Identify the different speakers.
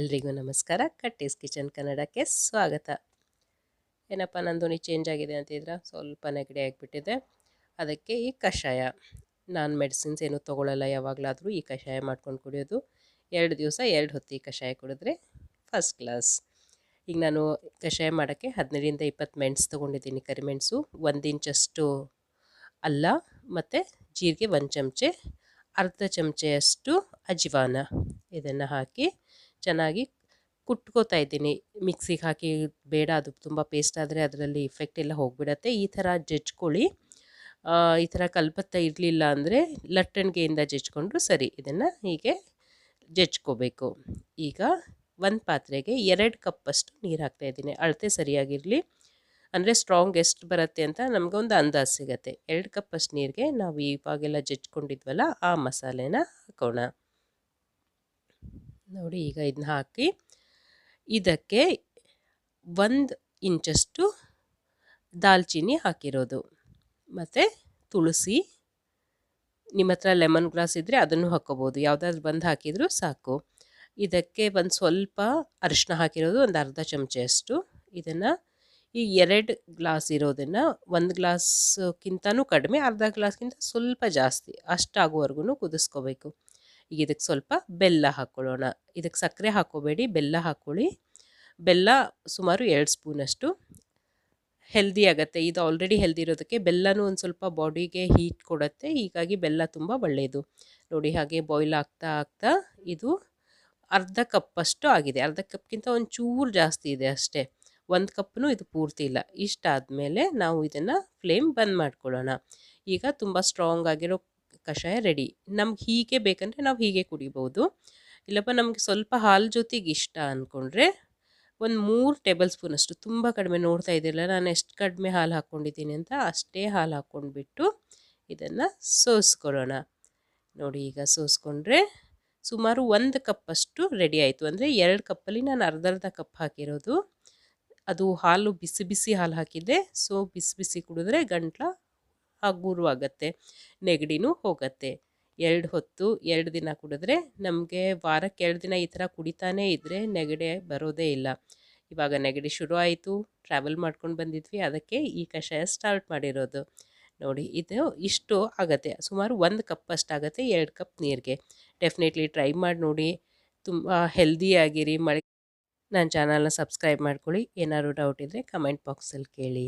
Speaker 1: ಎಲ್ರಿಗೂ ನಮಸ್ಕಾರ. ಕಟ್ಟೀಸ್ ಕಿಚನ್ ಕನ್ನಡಕ್ಕೆ ಸ್ವಾಗತ. ಏನಪ್ಪ ಧ್ವನಿ ಚೇಂಜ್ ಆಗಿದೆ ಅಂತಿದ್ರೆ ಸ್ವಲ್ಪ ನೆಗಡಿ ಆಗಿಬಿಟ್ಟಿದೆ. ಅದಕ್ಕೆ ಈ ಕಷಾಯ. ನಾನು ಮೆಡಿಸಿನ್ಸ್ ಏನು ತೊಗೊಳ್ಳಲ್ಲ ಯಾವಾಗಲಾದರೂ ಈ ಕಷಾಯ ಮಾಡ್ಕೊಂಡು ಕುಡಿಯೋದು. ಎರಡು ದಿವಸ ಎರಡು ಹೊತ್ತು ಈ ಕಷಾಯ ಕುಡಿದ್ರೆ ಫಸ್ಟ್ ಕ್ಲಾಸ್ ಈಗ ನಾನು ಕಷಾಯ ಮಾಡೋಕ್ಕೆ ಹದಿನೈದರಿಂದ ಇಪ್ಪತ್ತು ಮೆಣಸು ತೊಗೊಂಡಿದ್ದೀನಿ. ಕರಿಮೆಣಸು ಒಂದು ಇಂಚಷ್ಟು ಅಲ್ಲ ಮತ್ತು ಜೀರಿಗೆ ಒಂದು ಚಮಚೆ, ಅರ್ಧ ಚಮಚೆಯಷ್ಟು ಅಜ್ವಾನ ಇದನ್ನು ಹಾಕಿ ಚೆನ್ನಾಗಿ ಕುಟ್ಕೋತಾ ಇದ್ದೀನಿ. ಮಿಕ್ಸಿಗೆ ಹಾಕಿ ಬೇಡ, ಅದು ತುಂಬ ಪೇಸ್ಟ್ ಆದರೆ ಅದರಲ್ಲಿ ಇಫೆಕ್ಟ್ ಎಲ್ಲ ಹೋಗಿಬಿಡತ್ತೆ. ಈ ಥರ ಜಜ್ಕೊಳ್ಳಿ. ಈ ಥರ ಕಲ್ಪತ್ತ ಇರಲಿಲ್ಲ ಅಂದರೆ ಲಟ್ಟಣಿಗೆಯಿಂದ ಜಜ್ಕೊಂಡ್ರು ಸರಿ. ಇದನ್ನು ಹೀಗೆ ಜಜ್ಕೋಬೇಕು. ಈಗ ಒಂದು ಪಾತ್ರೆಗೆ ಎರಡು ಕಪ್ಪಷ್ಟು ನೀರು ಹಾಕ್ತಾ ಇದ್ದೀನಿ. ಅಳತೆ ಸರಿಯಾಗಿರಲಿ. ಅಂದರೆ ಸ್ಟ್ರಾಂಗ್ ಎಷ್ಟು ಬರುತ್ತೆ ಅಂತ ನಮಗೊಂದು ಅಂದಾಜು ಸಿಗುತ್ತೆ. ಎರಡು ಕಪ್ಪಷ್ಟು ನೀರಿಗೆ ನಾವು ಇವಾಗೆಲ್ಲ ಜಜ್ಕೊಂಡಿದ್ವಲ್ಲ, ಆ ಮಸಾಲೆನ ಹಾಕೋಣ. ನೋಡಿ ಈಗ ಇದನ್ನ ಹಾಕಿ, ಇದಕ್ಕೆ ಒಂದು ಇಂಚಷ್ಟು ದಾಲ್ಚಿನ್ನಿ ಹಾಕಿರೋದು. ಮತ್ತು ತುಳಸಿ, ನಿಮ್ಮ ಹತ್ರ ಲೆಮನ್ ಗ್ರಾಸ್ ಇದ್ದರೆ ಅದನ್ನು ಹಾಕ್ಕೋಬೋದು ಯಾವುದಾದ್ರು ಬಂದು ಹಾಕಿದರೂ ಸಾಕು. ಇದಕ್ಕೆ ಒಂದು ಸ್ವಲ್ಪ ಅರಿಶಿನ ಹಾಕಿರೋದು ಒಂದು ಅರ್ಧ ಚಮಚೆಯಷ್ಟು. ಇದನ್ನು ಈ ಎರಡು ಗ್ಲಾಸ್ ಇರೋದನ್ನು ಒಂದು ಗ್ಲಾಸ್ಗಿಂತನೂ ಕಡಿಮೆ, ಅರ್ಧ ಗ್ಲಾಸ್ಗಿಂತ ಸ್ವಲ್ಪ ಜಾಸ್ತಿ ಅಷ್ಟಾಗುವವರೆಗೂ ಕುದಿಸ್ಕೋಬೇಕು. ಈಗ ಇದಕ್ಕೆ ಸ್ವಲ್ಪ ಬೆಲ್ಲ ಹಾಕ್ಕೊಳ್ಳೋಣ ಇದಕ್ಕೆ ಸಕ್ಕರೆ ಹಾಕೋಬೇಡಿ, ಬೆಲ್ಲ ಹಾಕ್ಕೊಳ್ಳಿ ಬೆಲ್ಲ ಸುಮಾರು ಎರಡು ಸ್ಪೂನಷ್ಟು. ಹೆಲ್ದಿ ಆಗುತ್ತೆ. ಇದು ಆಲ್ರೆಡಿ ಹೆಲ್ದಿ ಇರೋದಕ್ಕೆ ಬೆಲ್ಲನೂ ಒಂದು ಸ್ವಲ್ಪ ಬಾಡಿಗೆ ಹೀಟ್ ಕೊಡುತ್ತೆ. ಹೀಗಾಗಿ ಬೆಲ್ಲ ತುಂಬ ಒಳ್ಳೆಯದು ನೋಡಿ ಹಾಗೆ ಬಾಯ್ಲ್ ಆಗ್ತಾ ಆಗ್ತಾ ಇದು ಅರ್ಧ ಕಪ್ಪಷ್ಟು ಆಗಿದೆ. ಅರ್ಧ ಕಪ್ಗಿಂತ ಒಂದು ಚೂರು ಜಾಸ್ತಿ ಇದೆ ಅಷ್ಟೇ. ಒಂದು ಕಪ್ನು ಇದು ಪೂರ್ತಿ ಇಲ್ಲ. ಇಷ್ಟಾದಮೇಲೆ ನಾವು ಇದನ್ನು ಫ್ಲೇಮ್ ಬಂದ್ ಮಾಡ್ಕೊಳ್ಳೋಣ. ಈಗ ತುಂಬ ಸ್ಟ್ರಾಂಗ್ ಆಗಿರೋ ಕಷಾಯ ರೆಡಿ. ನಮ್ಗೆ ಹೀಗೆ ಬೇಕಂದರೆ ನಾವು ಹೀಗೆ ಕುಡಿಬೋದು. ಇಲ್ಲಪ್ಪ, ನಮಗೆ ಸ್ವಲ್ಪ ಹಾಲು ಜೊತೆಗೆ ಇಷ್ಟ ಅಂದ್ಕೊಂಡ್ರೆ ಒಂದು ಮೂರು ಟೇಬಲ್ ಸ್ಪೂನ್ ಅಷ್ಟು, ತುಂಬ ಕಡಿಮೆ ನೋಡ್ತಾ ಇದ್ದಿಲ್ಲ ನಾನು ಎಷ್ಟು ಕಡಿಮೆ ಹಾಲು ಹಾಕ್ಕೊಂಡಿದ್ದೀನಿ ಅಂತ ಅಷ್ಟೇ ಹಾಲು ಹಾಕ್ಕೊಂಡ್ಬಿಟ್ಟು ಇದನ್ನು ಸೋಸ್ಕೊಳ್ಳೋಣ ನೋಡಿ, ಈಗ ಸೋಸ್ಕೊಂಡ್ರೆ ಸುಮಾರು ಒಂದು ಕಪ್ಪಷ್ಟು ರೆಡಿ ಆಯಿತು. ಅಂದರೆ ಎರಡು ಕಪ್ಪಲ್ಲಿ ನಾನು ಅರ್ಧ ಅರ್ಧ ಕಪ್ ಹಾಕಿರೋದು. ಅದು ಹಾಲು ಬಿಸಿ ಬಿಸಿ ಹಾಲು ಹಾಕಿದ್ದೆ. ಸೊ, ಬಿಸಿ ಬಿಸಿ ಕುಡಿದ್ರೆ ಗಂಟ್ಲ ಹಗುರವಾಗತ್ತೆ ನೆಗಡಿನೂ ಹೋಗುತ್ತೆ. ಎರಡು ಹೊತ್ತು, ಎರಡು ದಿನ ಕುಡಿದ್ರೆ ನಮಗೆ ವಾರಕ್ಕೆ ಎರಡು ದಿನ ಈ ಥರ ಕುಡಿತಾನೇ ಇದ್ದರೆ ನೆಗಡಿ ಬರೋದೇ ಇಲ್ಲ. ಇವಾಗ ನೆಗಡಿ ಶುರು ಆಯಿತು ಟ್ರಾವೆಲ್ ಮಾಡ್ಕೊಂಡು ಬಂದಿದ್ವಿ, ಅದಕ್ಕೆ ಈ ಕಷಾಯ ಸ್ಟಾರ್ಟ್ ಮಾಡಿರೋದು. ನೋಡಿ, ಇದು ಇಷ್ಟು ಆಗುತ್ತೆ, ಸುಮಾರು ಒಂದು ಕಪ್ ಅಷ್ಟಾಗುತ್ತೆ ಎರಡು ಕಪ್ ನೀರಿಗೆ. ಡೆಫಿನೆಟ್ಲಿ ಟ್ರೈ ಮಾಡಿ ನೋಡಿ, ತುಂಬ ಹೆಲ್ದಿಯಾಗಿರಿ ಮಳೆ ನನ್ನ ಚಾನಲ್ನ ಸಬ್ಸ್ಕ್ರೈಬ್ ಮಾಡ್ಕೊಳ್ಳಿ, ಏನಾದ್ರು ಡೌಟ್ ಇದ್ದರೆ ಕಮೆಂಟ್ ಬಾಕ್ಸಲ್ಲಿ ಕೇಳಿ.